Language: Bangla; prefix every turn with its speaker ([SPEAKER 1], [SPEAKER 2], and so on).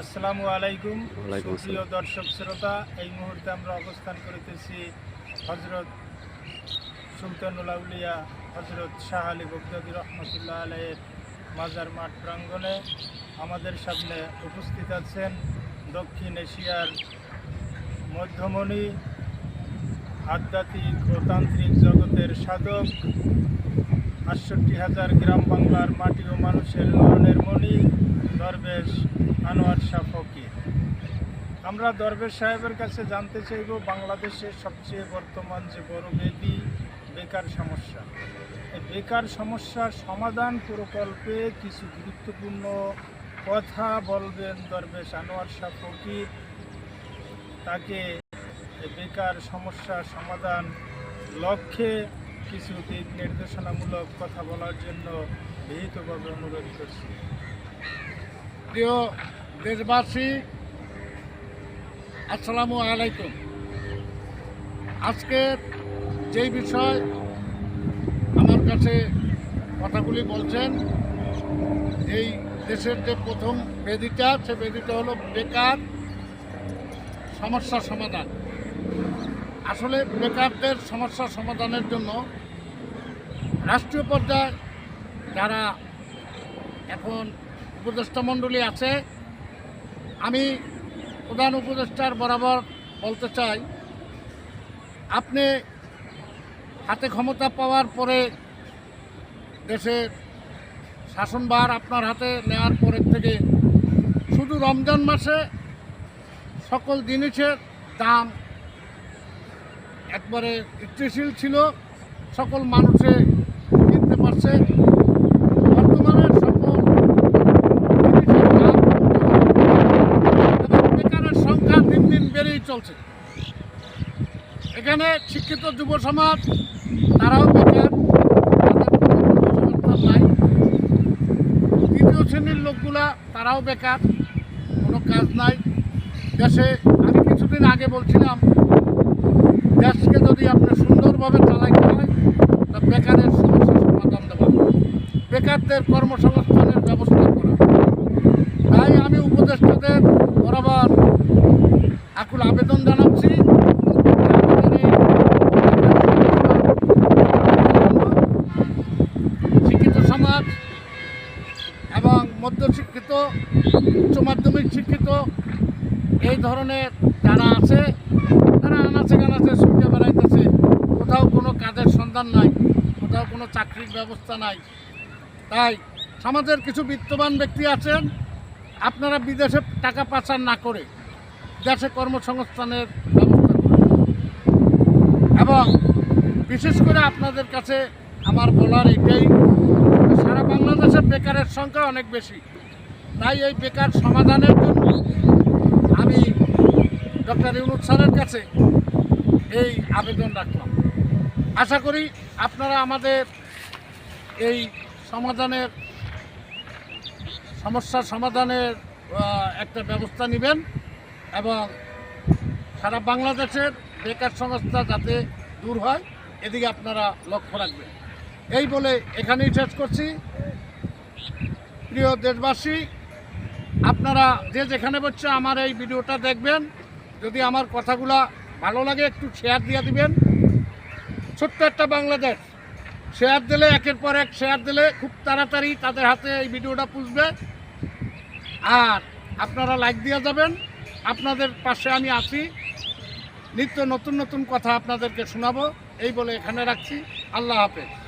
[SPEAKER 1] আসসালামু আলাইকুম। প্রিয় দর্শক শ্রোতা এই মুহূর্তে আমরা অবস্থান করিতেছি হজরত সুলতানুল আউলিয়া হজরত শাহ আলী বগদাদি রহমতুল্লাহ আলাইয়ের মাজার মাঠ প্রাঙ্গণে আমাদের সামনে উপস্থিত আছেন দক্ষিণ এশিয়ার মধ্যমণি আধ্যাত্মিক ও তান্ত্রিক জগতের সাধক আটষট্টি হাজার গ্রাম বাংলার মাটি ও মানুষের নয়নের মণি দরবেশ আনোয়ার শাহ ফকির। আমরা দরবেশ সাহেবের কাছে জানতে চাইব বাংলাদেশের সবচেয়ে বর্তমান যে বড় বেদি বেকার সমস্যা। এই বেকার সমস্যার সমাধান প্রকল্পে কিছু গুরুত্বপূর্ণ কথা বলবেন দরবেশ আনোয়ার শাহ ফকির। তাকে বেকার সমস্যার সমাধান লক্ষ্যে কিছু দিক নির্দেশনামূলক কথা বলার জন্য বিহিতভাবে অনুরোধ করছি।
[SPEAKER 2] প্রিয় দেশবাসী, আসসালামু আলাইকুম। আজকের যেই বিষয় আমার কাছে কথাগুলি বলছেন, এই দেশের যে প্রথম বেদিটা, সে বেদিটা হলো বেকার সমস্যা সমাধান। আসলে বেকারদের সমস্যা সমাধানের জন্য রাষ্ট্রীয় পর্যায়ে যারা এখন উপদেষ্টা মণ্ডলী আছে। আমি প্রধান উপদেষ্টার বরাবর বলতে চাই, আপনি হাতে ক্ষমতা পাওয়ার পরে দেশের শাসনভার আপনার হাতে নেওয়ার পরের থেকে শুধু রমজান মাসে সকল জিনিসের দাম একবারে স্থিতিশীল ছিল, সকল মানুষে কিনতে পারছে বর্তমানে সকল জিনিসের দাম এবং বেকারের সংখ্যা দিন দিন বেড়েই চলছে। এখানে শিক্ষিত যুব সমাজ, তারাও বেকার নাই। তৃতীয় শ্রেণির লোকগুলা, তারাও বেকার, কোনো কাজ নাই। দেশে আমি কিছুদিন আগে বলছিলাম, দেশকে যদি আপনি সুন্দরভাবে চালাইতে হয়, তা বেকারের সমস্যার সমাধান দেওয়া বেকারদের কর্মসংস্থানের ব্যবস্থা করা তাই আমি উপদেষ্টাদের বরাবর আকুল আবেদন জানাচ্ছি। শিক্ষিত সমাজ এবং মধ্যশিক্ষিত, উচ্চ মাধ্যমিক শিক্ষিত, এই ধরনের যারা আছে, তারা আনাচে কানাচে ছুটে বেড়াইতেছে। কোথাও কোনো কাজের সন্ধান নাই, কোথাও কোনো চাকরির ব্যবস্থা নাই। তাই সমাজের কিছু বিত্তবান ব্যক্তি আছেন, আপনারা বিদেশে টাকা পাচার না করে দেশে কর্মসংস্থানের ব্যবস্থা এবং বিশেষ করে আপনাদের কাছে আমার বলার এটাই, সারা বাংলাদেশে বেকারের সংখ্যা অনেক বেশি। তাই এই বেকার সমাধানের জন্য আমি ডক্টর ইউনুস স্যারের কাছে এই আবেদন রাখলাম। আশা করি আপনারা আমাদের এই সমাধানের, সমস্যার সমাধানের একটা ব্যবস্থা নেবেন। এবং সারা বাংলাদেশের বেকার সংস্থা যাতে দূর হয়, এদিকে আপনারা লক্ষ্য রাখবেন। এই বলে এখানেই শেষ করছি। প্রিয় দেশবাসী, আপনারা যে যেখানে বসছে আমার এই ভিডিওটা দেখবেন। যদি আমার কথাগুলা ভালো লাগে, একটু শেয়ার দিয়ে দিবেন। ছোট্ট একটা বাংলাদেশ। শেয়ার দিলে, একের পর এক শেয়ার দিলে খুব তাড়াতাড়ি তাদের হাতে এই ভিডিওটা পুষবে। আর আপনারা লাইক দিয়ে যাবেন। আপনাদের পাশে আমি আছি। নিত্য নতুন নতুন কথা আপনাদেরকে শোনাবো। এই বলে এখানে রাখছি। আল্লাহ হাফেজ।